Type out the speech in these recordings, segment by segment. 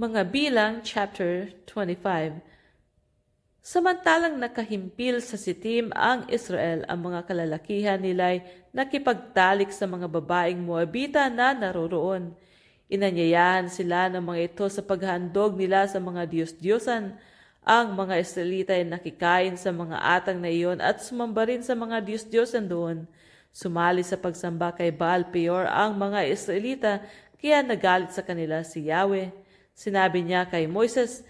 Mga Bilang chapter 25 Samantalang nakahimpil sa sitim ang Israel, ang mga kalalakihan nila'y nakipagtalik sa mga babaeng Moabita na naroroon. Inanyayahan sila ng mga ito sa paghandog nila sa mga Diyos-Diyosan. Ang mga Israelita ay nakikain sa mga atang na iyon at sumamba rin sa mga Diyos-Diyosan doon. Sumali sa pagsamba kay Baal Peor ang mga Israelita, kaya nagalit sa kanila si Yahweh. Sinabi niya kay Moises,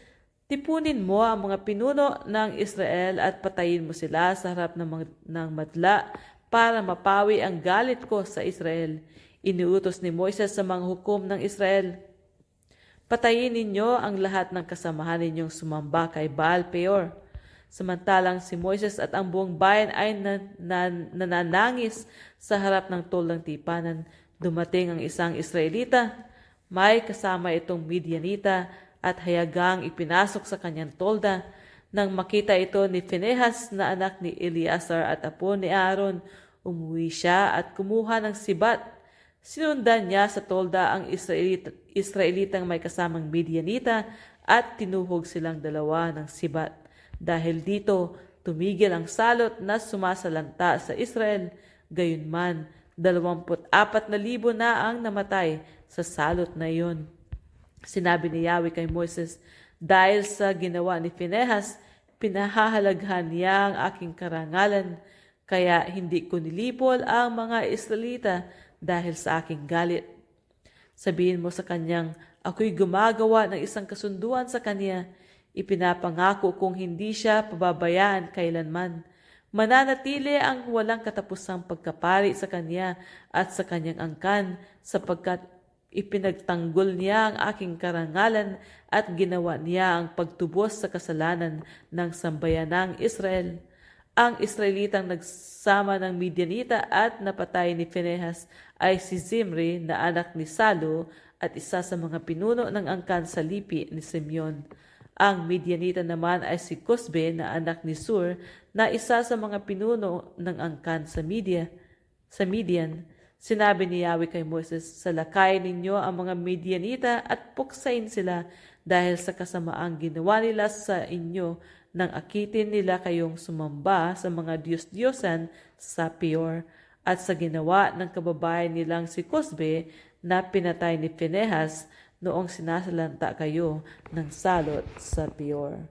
Tipunin mo ang mga pinuno ng Israel at patayin mo sila sa harap ng, ng madla para mapawi ang galit ko sa Israel. Iniutos ni Moises sa mga hukom ng Israel, Patayin ninyo ang lahat ng kasamahan ninyong sumamba kay Baal Peor. Samantalang si Moises at ang buong bayan ay nan- nan- nananangis sa harap ng tol ng tipanan. Dumating ang isang Israelita, may kasama itong Midianita at hayagang ipinasok sa kanyang tolda. Nang makita ito ni Phinehas na anak ni Eleazar at apo ni Aaron, umuwi siya at kumuha ng sibat. Sinundan niya sa tolda ang Israelita, Israelitang may kasamang Midianita at tinuhog silang dalawa ng sibat. Dahil dito, tumigil ang salot na sumasalanta sa Israel. Gayunman, 24 na ang namatay sa salot na iyon. Sinabi ni Yahweh kay Moses, Dahil sa ginawa ni Phinehas, pinahahalaghan niya ang aking karangalan, kaya hindi ko nilipol ang mga Israelita dahil sa aking galit. Sabihin mo sa kanyang, ako'y gumagawa ng isang kasunduan sa kanya, ipinapangako kung hindi siya pababayaan kailanman. Mananatili ang walang katapusang pagkapari sa kanya at sa kanyang angkan sapagkat ipinagtanggol niya ang aking karangalan at ginawa niya ang pagtubos sa kasalanan ng sambayanang Israel. Ang Israelitang nagsama ng Midianita at napatay ni Phinehas ay si Zimri na anak ni Salu at isa sa mga pinuno ng angkan sa lipi ni Simeon. Ang Midianita naman ay si Cosbe na anak ni Sur na isa sa mga pinuno ng angkan sa Media, sa Midian. Sinabi ni Yahweh kay Moses, Salakay ninyo ang mga Midianita at puksain sila dahil sa kasamaang ginawa nila sa inyo nang akitin nila kayong sumamba sa mga Diyos-Diyosan sa Peor at sa ginawa ng kababayan nilang si Cosbe na pinatay ni Phinehas noong sinasalanta kayo ng salot sa Peor.